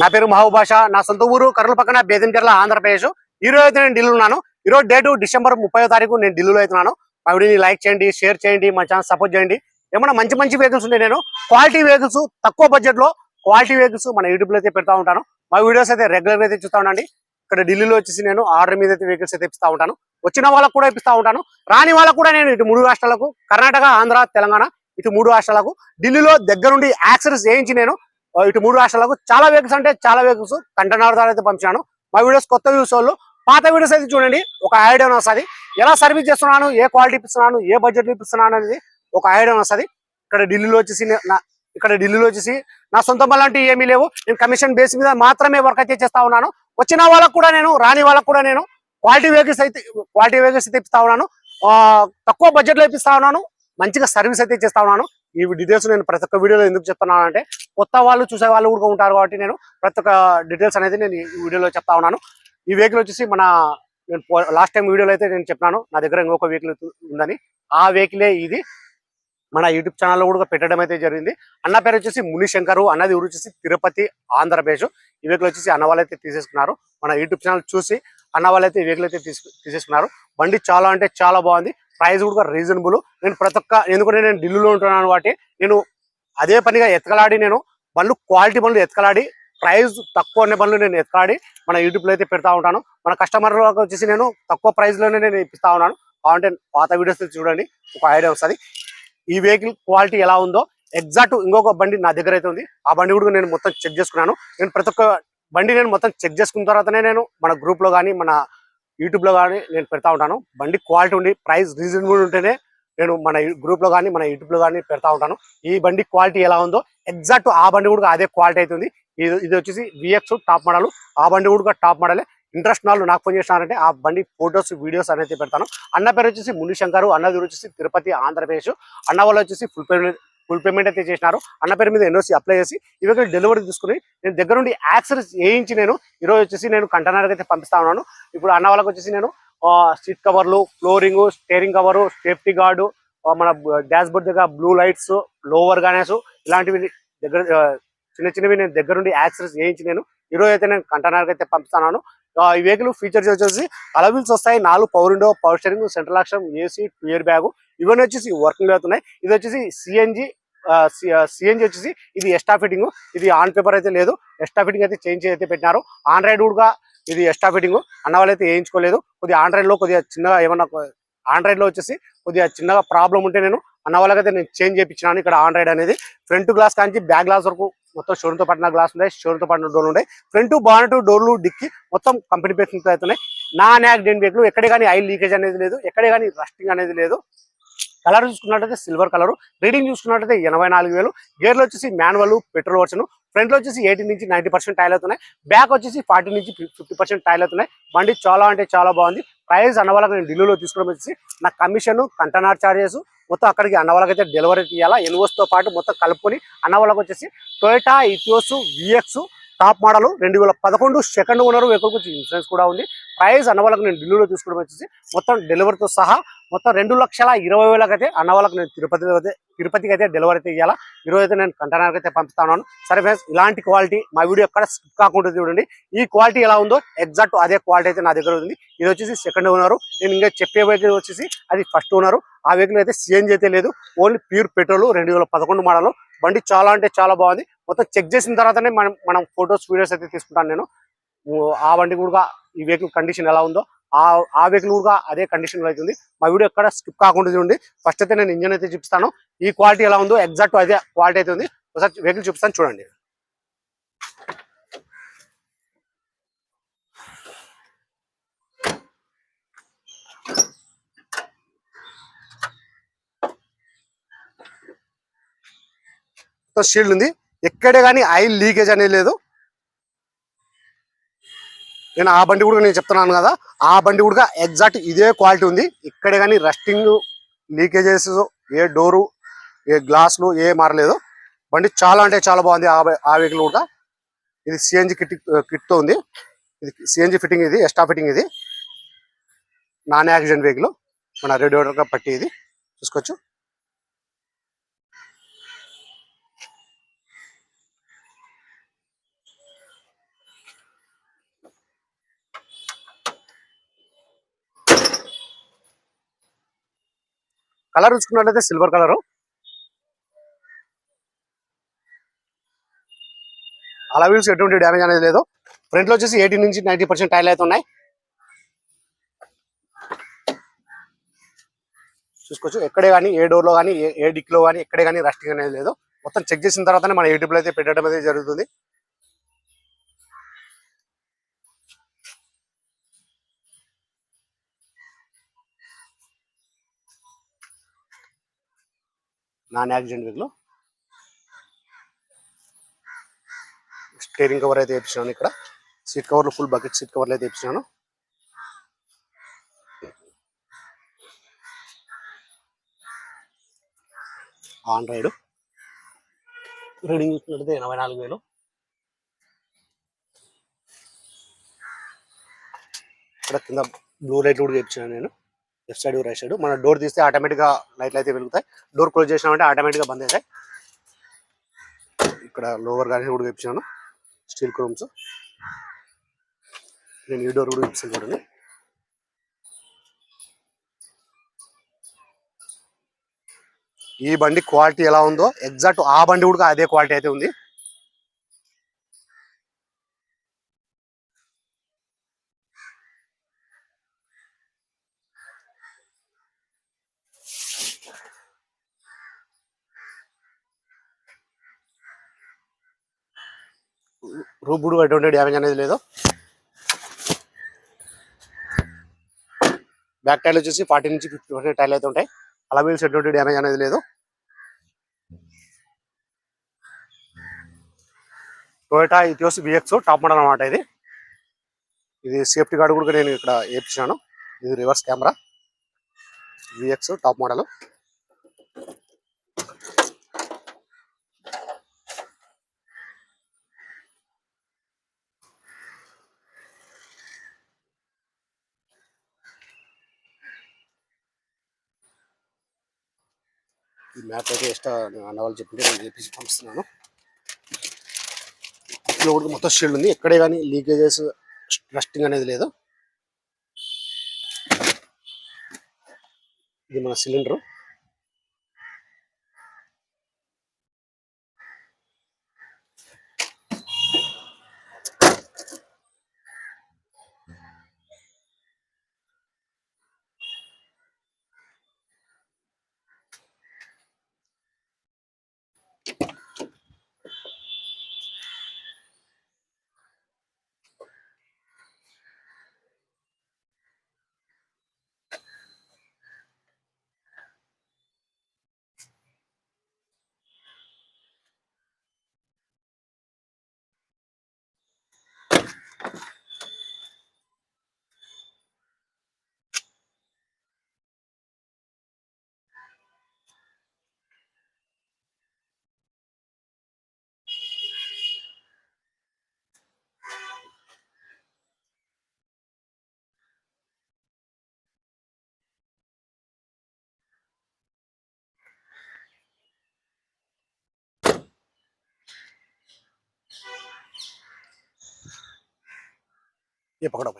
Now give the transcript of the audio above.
నా పేరు మహబూబాష నా సొంత ఊరు కర్నూలు పక్కన బేదంచెర్ల ఆంధ్రప్రదేశ్. ఈ రోజు అయితే నేను ఢిల్లీలో ఉన్నాను. ఈ రోజు డేటు డిసెంబర్ ముప్పై తారీఖు నేను ఢిల్లీలో అవుతున్నాను. మా వీడియోని లైక్ చేయండి షేర్ చేయండి మా ఛానల్ సపోర్ట్ చేయండి. ఏమన్నా మంచి మంచి వెహికల్స్ ఉన్నాయి నేను క్వాలిటీ వెహికల్స్ తక్కువ బడ్జెట్లో క్వాలిటీ వెహికల్స్ మన యూట్యూబ్లో అయితే పెడతా ఉంటాను. మా వీడియోస్ అయితే రెగ్యులర్ అయితే చూస్తా ఉండండి. ఇక్కడ ఢిల్లీలో వచ్చేసి నేను ఆర్డర్ మీద అయితే వెహికల్స్ అయితే ఇస్తా ఉంటాను. వచ్చిన వాళ్ళకు కూడా ఇప్పిస్తా ఉంటాను. రాని వాళ్ళకు కూడా నేను ఇటు మూడు రాష్ట్రాలకు కర్ణాటక ఆంధ్ర తెలంగాణ ఇటు మూడు రాష్ట్రాలకు ఢిల్లీలో దగ్గరుండి యాక్సెస్ చేయించి నేను ఇటు మూడు రాష్ట్రాలకు చాలా వెహికల్స్ అంటే చాలా వెహికల్స్ కంటైనర్ ద్వారా అయితే పంపించాను మా వీడియోస్ కొత్త వ్యూస్ వాళ్ళు పాత వీడియోస్ అయితే చూడండి ఒక ఐడియా వస్తుంది. ఎలా సర్వీస్ చేస్తున్నాను ఏ క్వాలిటీ ఇప్పిస్తున్నాను ఏ బడ్జెట్ ఇప్పిస్తున్నాను అనేది ఒక ఐడియా వస్తుంది. ఇక్కడ ఢిల్లీలో వచ్చేసి ఇక్కడ ఢిల్లీలో వచ్చేసి నా సొంత లాంటి ఏమీ లేవు. నేను కమిషన్ బేస్ మీద మాత్రమే వర్క్ అయితే చేస్తా ఉన్నాను. వచ్చిన వాళ్ళకు కూడా నేను రాని వాళ్ళకు కూడా నేను క్వాలిటీ వెహికల్స్ అయితే క్వాలిటీ వెహికల్స్ అయితే ఇప్పిస్తా ఉన్నాను. తక్కువ బడ్జెట్లో ఇప్పిస్తా ఉన్నాను. మంచిగా సర్వీస్ అయితే చేస్తా ఉన్నాను. ఈ డీటెయిల్స్ నేను ప్రతి ఒక్క వీడియోలో ఎందుకు చెప్తున్నాను అంటే కొత్త వాళ్ళు చూసే వాళ్ళు కూడా ఉంటారు కాబట్టి నేను ప్రతి ఒక్క డీటెయిల్స్ అనేది నేను ఈ వీడియోలో చెప్తా ఉన్నాను. ఈ వెహికల్ వచ్చేసి మన నేను లాస్ట్ టైం వీడియోలో అయితే నేను చెప్పినాను నా దగ్గర ఇంకొక వెహికల్ ఉందని. ఆ వెహికలే ఇది. మన యూట్యూబ్ ఛానల్లో కూడా పెట్టడం అయితే జరిగింది. అన్న పేరు వచ్చేసి మునిశంకరు అన్నది ఊరు వచ్చేసి తిరుపతి ఆంధ్రప్రదేశ్. ఈ వెహికల్ వచ్చేసి అన్న వాళ్ళు అయితే తీసేసుకున్నారు. మన యూట్యూబ్ ఛానల్ చూసి అన్న వాళ్ళు అయితే ఈ వెహికల్ అయితే తీసుకు తీసేసుకున్నారు. బండి చాలా అంటే చాలా బాగుంది. ప్రైస్ కూడా రీజనబుల్ నేను ప్రతి ఒక్క ఎందుకంటే నేను ఢిల్లీలో ఉంటున్నాను కాబట్టి నేను అదే పనిగా ఎతకలాడి నేను బండ్లు క్వాలిటీ బండ్లు ఎతకలాడి ప్రైస్ తక్కువ ఉన్న బండ్లు నేను ఎతకలాడి మన యూట్యూబ్లో అయితే పెడతా ఉంటాను. మన కస్టమర్లకు వచ్చేసి నేను తక్కువ ప్రైస్లోనే నేను ఇప్పిస్తా ఉన్నాను. కాబట్టి పాత వీడియోస్ చూడండి ఒక ఐడియా వస్తుంది. ఈ వెహికల్ క్వాలిటీ ఎలా ఉందో ఎగ్జాక్ట్ ఇంకొక బండి నా దగ్గర అయితే ఉంది. ఆ బండి కూడా నేను మొత్తం చెక్ చేసుకున్నాను. నేను ప్రతి ఒక్క బండి నేను మొత్తం చెక్ చేసుకున్న తర్వాతనే నేను మన గ్రూప్లో కానీ మన యూట్యూబ్లో కానీ నేను పెడతా ఉంటాను. బండి క్వాలిటీ ఉండి ప్రైస్ రీజనబుల్ ఉంటేనే నేను మన గ్రూప్లో కానీ మన యూట్యూబ్లో కానీ పెడతా ఉంటాను. ఈ బండి క్వాలిటీ ఎలా ఉందో ఎగ్జాక్ట్ ఆ బండి కూడా అదే క్వాలిటీ అవుతుంది ఇది ఇది వచ్చేసి విఎక్స్ టాప్ మోడల్. ఆ బండి కూడా టాప్ మోడలే. ఇంట్రెస్ట్ వాళ్ళు నాకు ఫోన్ చేసినారంటే ఆ బండి ఫొటోస్ వీడియోస్ అనేది పెడతాను. అన్న పేరు వచ్చేసి మునిశంకరు అన్న పేరు వచ్చేసి తిరుపతి ఆంధ్రప్రదేశ్. అన్న వాళ్ళు వచ్చేసి ఫుల్ పేరు ఫుల్ పేమెంట్ అయితే చేసినారు. అన్న పేరు మీద ఎన్ఓసి అప్లై చేసి ఇవాళ డెలివరీ తీసుకుని నేను దగ్గర నుండి యాక్సెస్ వేయించి నేను ఈరోజు వచ్చేసి నేను కంటైనర్ అయితే పంపిస్తా ఉన్నాను. ఇప్పుడు అన్న వాళ్ళకి వచ్చేసి నేను సీట్ కవర్లు flooring steering cover safety guard మన డాష్ బోర్డ్ దగ్గర బ్లూ లైట్స్ లోవర్ గానేసు ఇలాంటివి దగ్గర చిన్న చిన్నవి నేను దగ్గర నుండి యాక్సెస్ వేయించి నేను ఈరోజు అయితే నేను కంటైనర్ అయితే పంపిస్తున్నాను ఈ వెహికల్ ఫీచర్స్ వచ్చేసి అలవిల్స్ వస్తాయి. నాలుగు power window power steering central action AC two air bag ఇవన్నీ వచ్చేసి వర్కింగ్ అవుతున్నాయి. ఇది వచ్చేసి సిఎన్జి సిఎన్జి వచ్చేసి ఇది ఎక్స్ట్రా ఫిట్టింగ్ ఇది ఆన్ పేపర్ అయితే లేదు. ఎక్స్ట్రా ఫిట్టింగ్ అయితే చేంజ్ అయితే పెట్టినారు. ఆండ్రాయిడ్ కూడా ఇది ఎక్స్ట్రా ఫిట్టింగ్ అన్న వాళ్ళు అయితే వేయించుకోలేదు. కొద్దిగా ఆండ్రాయిడ్లో కొద్దిగా చిన్నగా ఏమన్నా ఆండ్రాయిడ్లో వచ్చేసి కొద్దిగా చిన్నగా ప్రాబ్లం ఉంటే నేను అన్న వాళ్ళకైతే నేను చేంజ్ చేయించినాను. ఇక్కడ ఆండ్రాయిడ్ అనేది. ఫ్రంట్ గ్లాస్ కానీ బ్యాక్ గ్లాస్ వరకు మొత్తం షోరూమ్తో పట్టిన గ్లాస్ ఉన్నాయి. షోరూమ్తో పట్టిన డోర్లు ఉన్నాయి. ఫ్రంట్ బానట్ డోర్లు డిక్కి మొత్తం కంపెనీ పేమెంట్ అవుతున్నాయి నాన్ యాక్సిడెంట్ వెహికల్ ఎక్కడే కానీ ఆయిల్ లీకేజ్ అనేది లేదు. ఎక్కడే కానీ రస్టింగ్ అనేది లేదు. కలర్ చూసుకున్నట్టయితే సిల్వర్ కలర్ రీడింగ్ చూసుకున్నట్టయితే ఎనభై నాలుగు వేలు. గేర్లు వచ్చేసి మాన్యువల్ పెట్రోల్ వర్షన్ ఫ్రంట్లో వచ్చేసి ఎయిటీ నుంచి నైంటీ పర్సెంట్ టైల్ అవుతున్నాయి. బ్యాక్ వచ్చేసి ఫార్టీ నుంచి ఫిఫ్టీ పర్సెంట్ టైల్ అవుతున్నాయి. బండి చాలా అంటే చాలా బాగుంది. ప్రైస్ అన్న వాళ్ళకి నేను ఢిల్లీలో తీసుకోవడం వచ్చేసి నా కమిషన్ కంటైనర్ చార్జెస్ మొత్తం అక్కడికి అన్నవాళ్ళకి అయితే డెలివరీ తీయాలా ఎన్వోస్ పాటు మొత్తం కలుపుకొని అన్న వాళ్ళకి వచ్చేసి Toyota Etios VX top model రెండు వేల పదకొండు సెకండ్ ఓనర్ వెహికల్ ఇన్సూరెన్స్ కూడా ఉంది. ప్రైస్ అన్న వాళ్ళకి నేను ఢిల్లీలో తీసుకోవడం వచ్చేసి మొత్తం డెలివరీతో సహా మొత్తం రెండు లక్షల ఇరవై వేలకు అయితే అన్న వాళ్ళకి నేను తిరుపతిలో అయితే తిరుపతికి అయితే డెలివరీ అయితే ఇవ్వాలా ఈరోజు అయితే నేను కంటైనర్కి అయితే పంపిస్తాను సరే ఫ్రెండ్స్ ఇలాంటి క్వాలిటీ మా వీడియో ఎక్కడ స్కిప్ కాకుండా చూడండి. ఈ క్వాలిటీ ఎలా ఉందో ఎగ్జాక్ట్ అదే క్వాలిటీ అయితే నా దగ్గర ఉంది. ఇది వచ్చేసి సెకండ్ ఓనరు నేను ఇంకా చెప్పే వెహికల్ వచ్చేసి అది ఫస్ట్ ఓనరు ఆ వెహికల్ అయితే సిఎన్జి అయితే లేదు. ఓన్లీ ప్యూర్ పెట్రోల్ రెండు వేల పదకొండు మోడల్ బండి చాలా అంటే చాలా బాగుంది. మొత్తం చెక్ చేసిన తర్వాతనే మనం మనం ఫొటోస్ వీడియోస్ అయితే తీసుకుంటాను నేను. ఆ బండి కూడా ఈ వెహికల్ కండిషన్ ఎలా ఉందో ఆ ఆ వెహికల్ కూడా అదే కండిషన్లో అవుతుంది మా వీడియో ఎక్కడ స్కిప్ కాకుండా చూడండి. ఫస్ట్ అయితే నేను ఇంజన్ అయితే చూపిస్తాను. ఈ క్వాలిటీ ఎలా ఉందో ఎగ్జాక్ట్ అదే క్వాలిటీ అయితే ఉంది. ఒకసారి వెహికల్ చూపిస్తాను చూడండి. షీల్డ్ ఉంది. ఎక్కడే కానీ ఆయిల్ లీకేజ్ అనేది లేదు. నేను ఆ బండి కూడా నేను చెప్తున్నాను కదా ఆ బండి కూడా ఎగ్జాక్ట్ ఇదే క్వాలిటీ ఉంది. ఇక్కడే కానీ రస్టింగ్ లీకేజెస్ ఏ డోరు ఏ గ్లాసులు ఏ మారలేదు. బండి చాలా అంటే చాలా బాగుంది ఆ వెహికల్ కూడా. ఇది సిఎన్జి కిట్ కిట్తో ఉంది. ఇది సిఎన్జి ఫిట్టింగ్ ఇది ఎక్స్ట్రా ఫిట్టింగ్ ఇది. నాన్ యాక్సిడెంట్ వెహికల్ మన రేడియోటర్గా పట్టి ఇది. చూసుకోవచ్చు. కలర్ చూసుకున్నట్లయితే సిల్వర్ కలర్. అలా వీల్స్ ఎటువంటి డ్యామేజ్ అనేది లేదు. ఫ్రంట్లో వచ్చేసి ఎయిటీ నుంచి నైన్టీ పర్సెంట్ టైర్లు అయితే ఉన్నాయి. చూసుకోవచ్చు ఎక్కడే కానీ ఏ డోర్లో కానీ ఏ- డిక్లో డిక్లో కానీ ఎక్కడే కానీ రస్టింగ్ అనేది లేదు. మొత్తం చెక్ చేసిన తర్వాతనే మన యూట్యూబ్లో అయితే పెట్టడం అనేది జరుగుతుంది. Non accident vehicle. Steering cover అయితే వేపించాను ఇక్కడ. సీట్ కవర్లు ఫుల్ బకెట్ సీట్ కవర్లు అయితే వేపించాను ఆండ్రాయిడ్ రీడింగ్ చూసినట్లయితే ఎనభై నాలుగు వేలు. ఇక్కడ కింద బ్లూ లైట్ కూడా చేయించాను నేను. లెఫ్ట్ సైడ్ రైట్ సైడ్ మన డోర్ తీస్తే ఆటోమేటిక్గా లైట్లు అయితే వెలుగుతాయి. డోర్ క్లోజ్ చేసినామంటే ఆటోమేటిక్గా బంద్ అవుతాయి. ఇక్కడ లోవర్ కానీ కూడా తెప్పించాను స్టీల్ క్రోమ్స్. నేను ఈ డోర్ కూడా వేయించాను చూడండి. ఈ బండి క్వాలిటీ ఎలా ఉందో ఎగ్జాక్ట్ ఆ బండి కూడా అదే క్వాలిటీ అయితే ఉంది. రూప్ కూడా ఎటువంటి డ్యామేజ్ అనేది లేదు. బ్యాక్ టైర్లు వచ్చేసి ఫార్టీ నుంచి ఫిఫ్టీ పర్సెంట్ టైర్లు అయితే ఉంటాయి. అలా వీల్స్ ఎటువంటి డ్యామేజ్ అనేది లేదు. Toyota Etios VX top model అనమాట ఇది. ఇది సేఫ్టీ గార్డ్ కూడా నేను ఇక్కడ వేపించాను ఇది reverse camera VX top model ఈ మ్యాప్ అయితే ఎక్స్ట్రా అన్న వాళ్ళు చెప్పింటే నేను చేపించి పంపిస్తున్నాను. ఇందులో కూడా మొత్తం షీల్డ్ ఉంది. ఎక్కడే కానీ లీకేజెస్ రస్టింగ్ అనేది లేదు. ఇది మన సిలిండర్. ये पकड़ो